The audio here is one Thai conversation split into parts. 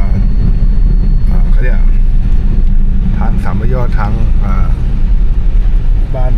างเขาเรียกทางสามยอดทางบ้าน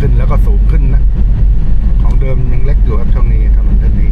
ขึ้นแล้วก็สูงขึ้นนะ ของเดิมยังเล็กอยู่ครับช่วงนี้ถนนเส้นนี้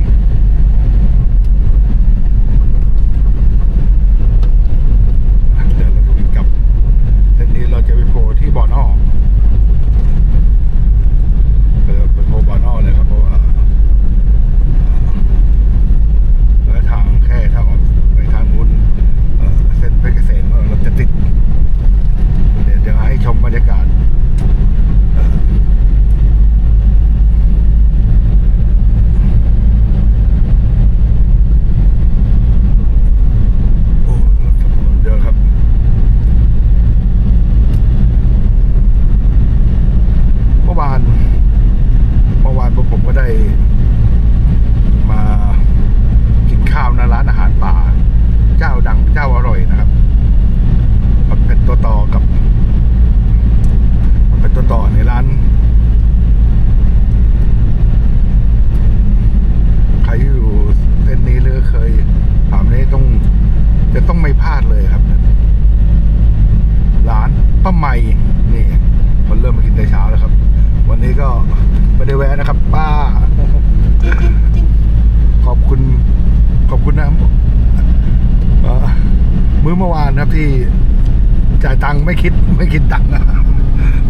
ค์ไม่คิดไม่คิดตังค์นะ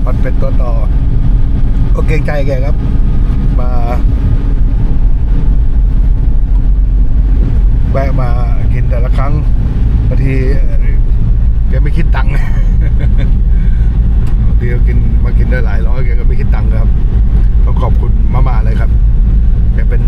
มันเป็นตัวต่อโอเคใจแกครับ มาแวะมากินแต่ละครั้งบางทีแกไม่คิดตังค์บางทีกินมากินได้หลายร้อยแกก็ไม่คิดตังค์ครับต้องขอบคุณมาม่าเลยครับแกเป็น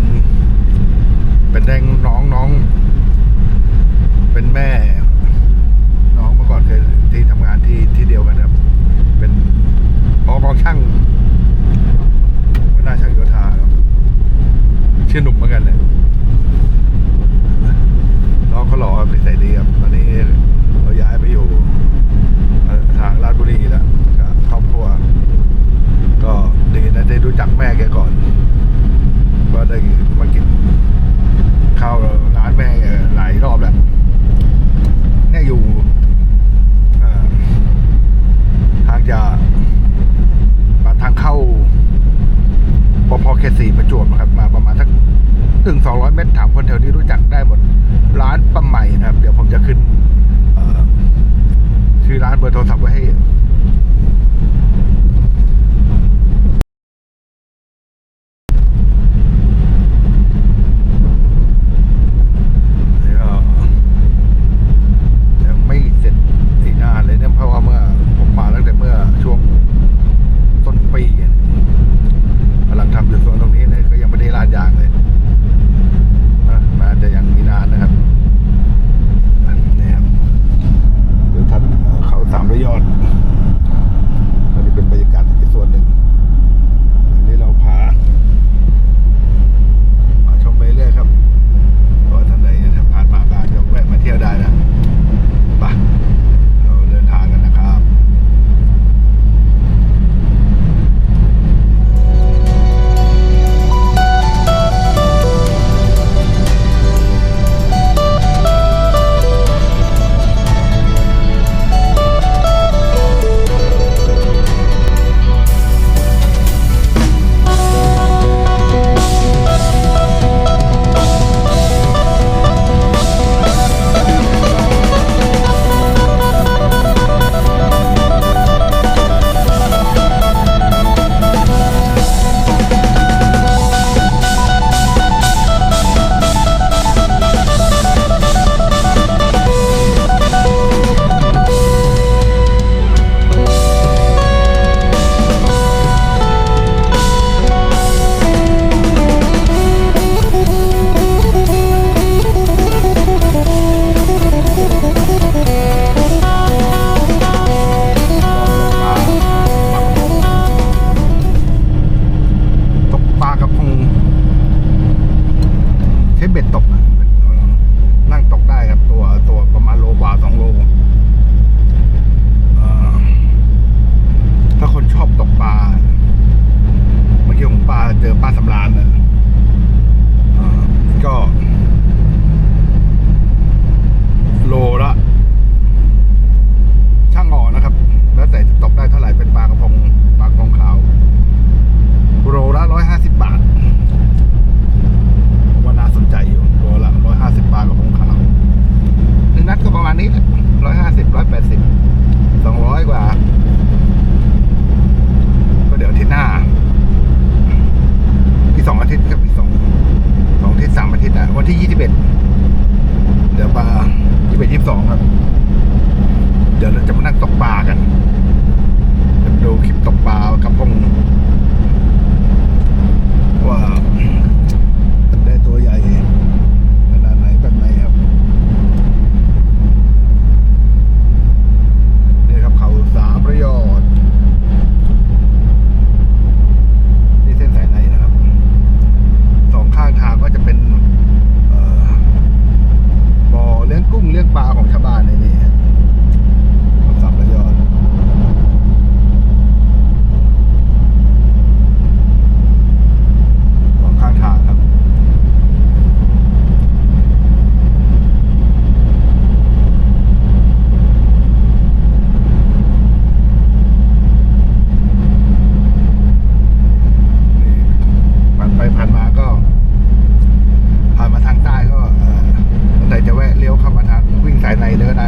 tope.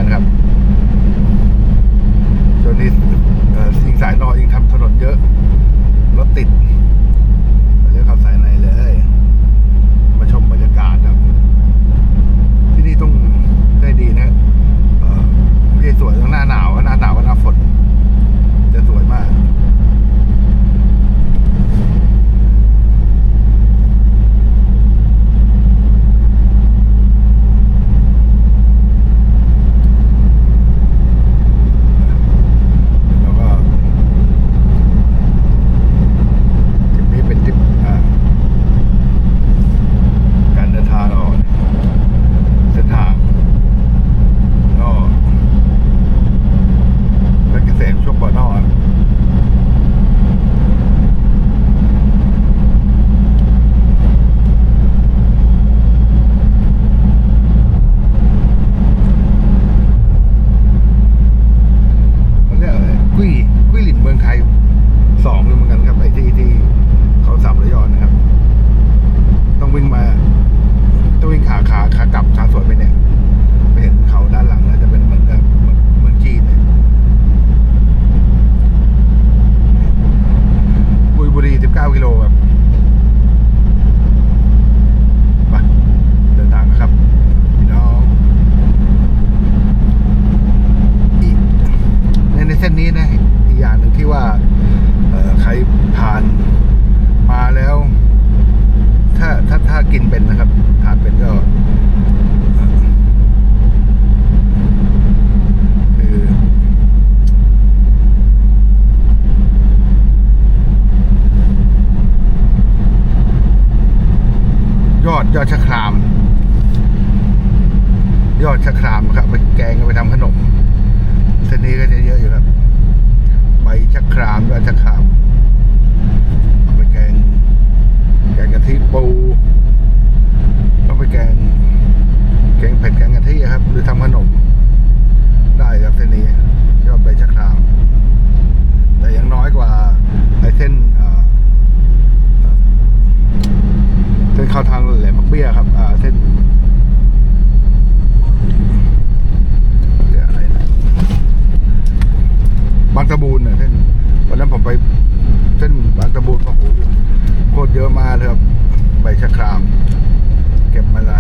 นะครับช่วงนี้สิงสายนอยิงทำถนนเยอะ ยอดชะคราม ยอดชะครามครับ ไปแกงไปทำขนมเส้นนี้ก็จะเยอะอยู่ครับใบชะครามยอดชะครามเอาไปแกงแกงกะทิปูเอาไปแกงแกงเผ็ดแกงกะทิครับ หรือทำขนม ได้ครับเส้นนี้ ยอดใบชะคราม แต่ยังน้อยกว่าไอเส้นเข้าทางแหลมบักเบี้ยครับอ่าเส้นบางตะบูนเนี่ยเส้นวันนั้นผมไปเส้นบางตะบูนโอ้โหโคตรเยอะมาเลยครับใบชะคราม เก็บมาละ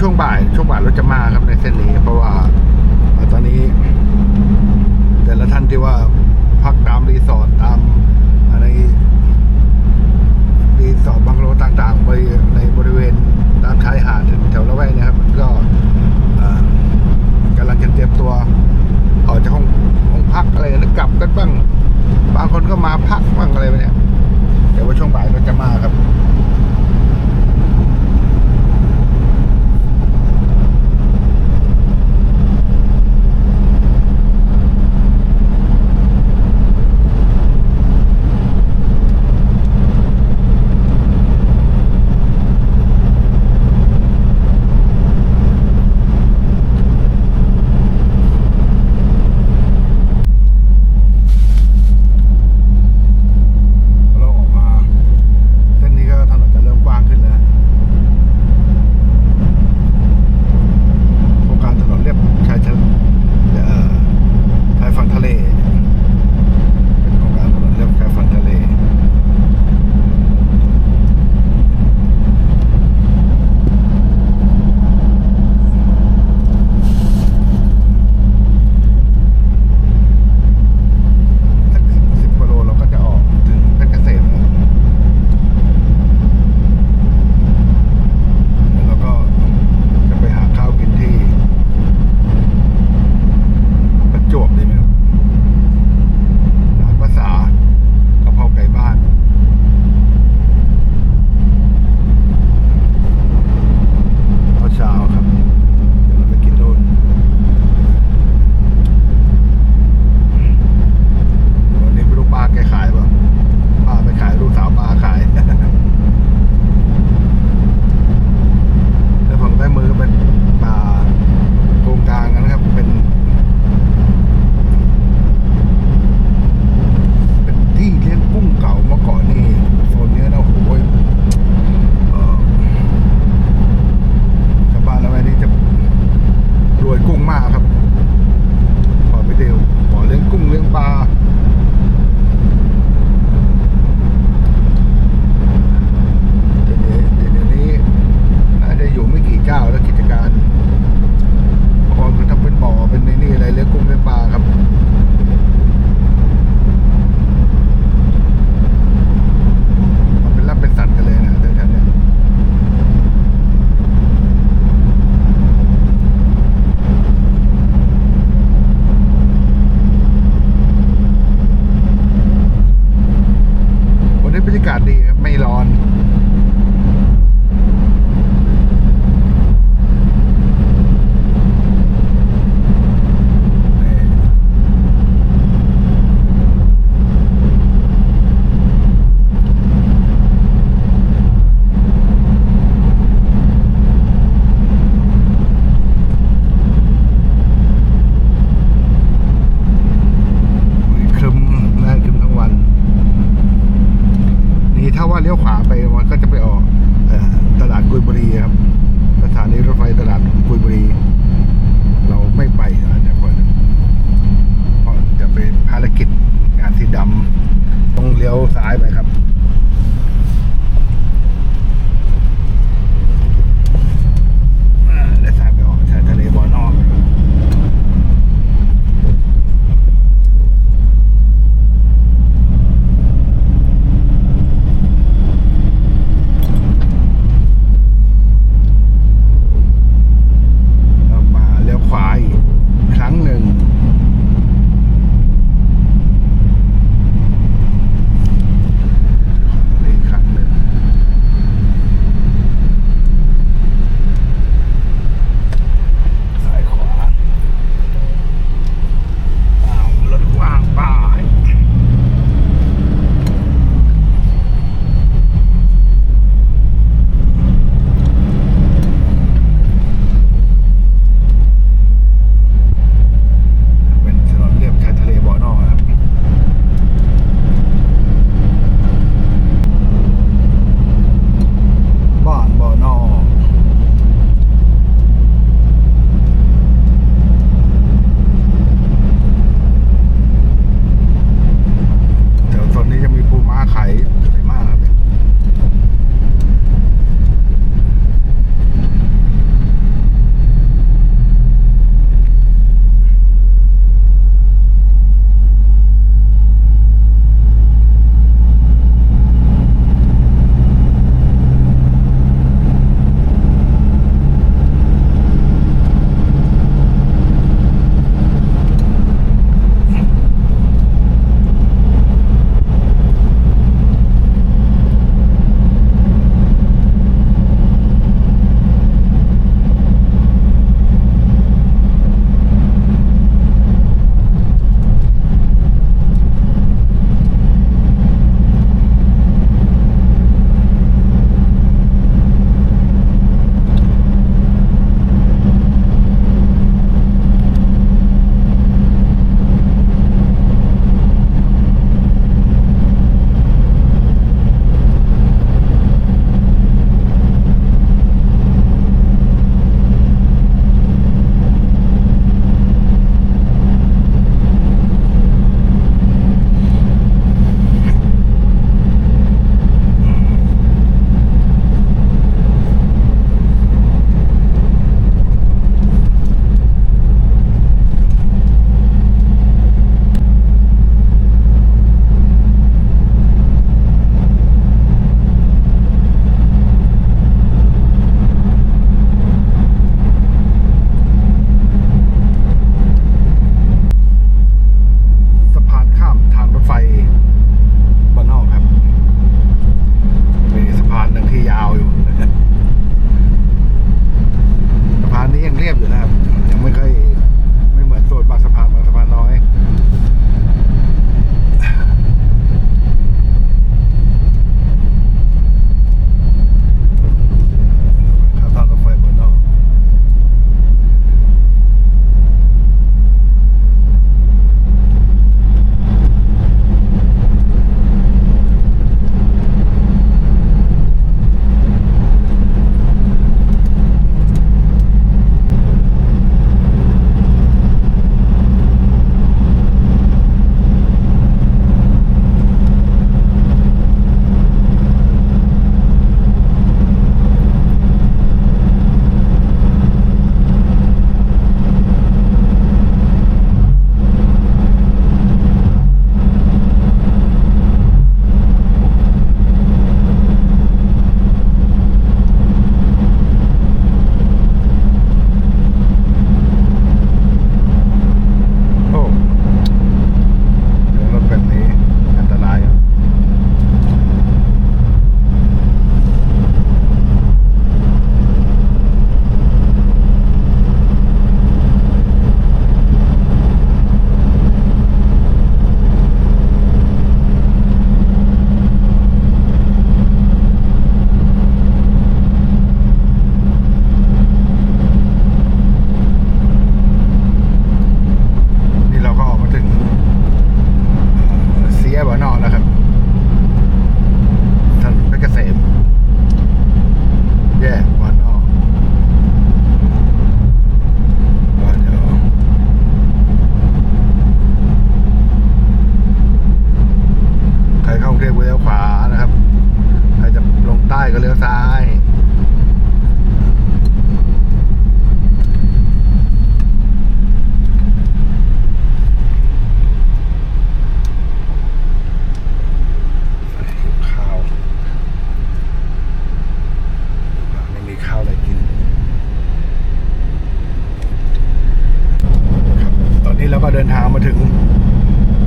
ช่วงบ่าย ช่วงบ่ายรถจะมาครับในเส้นนี้เพราะว่าตอนนี้ แต่ละท่านที่ว่าพักตามรีสอร์ทตามอะไรรีสอร์ทบังโรต่างๆ ไปในบริเวณตามชายหาดแถวละแวกนะครับ มันก็กำลังจะเตรียมตัวออกจากห้องห้องพักอะไรนะกลับกันบ้าง บางคนก็มาพักบ้างอะไรไปเนี่ยเดี๋ยวว่าช่วงบ่ายก็จะมาครับ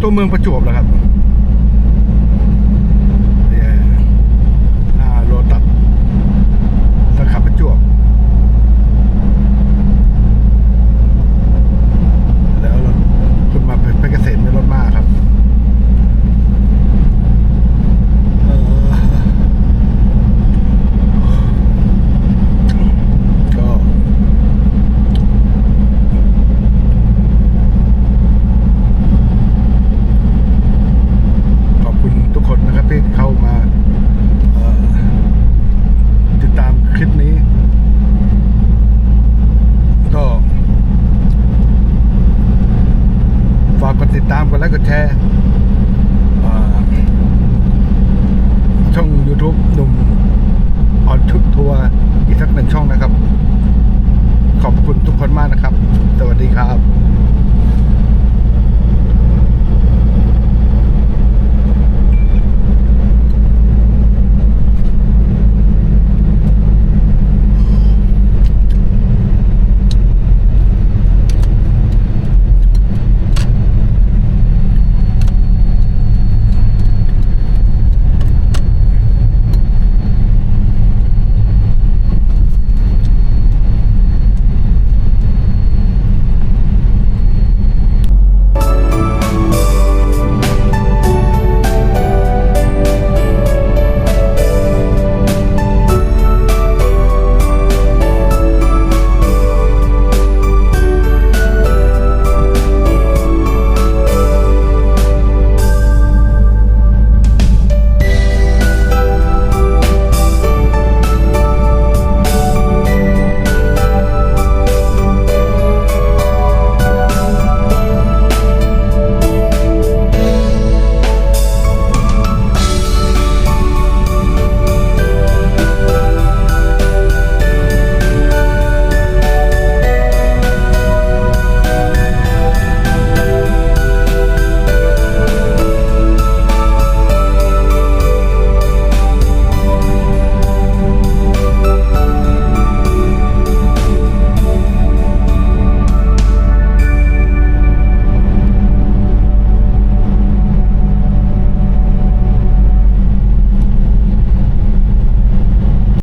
ตัวเมืองประจวบเหรอครับ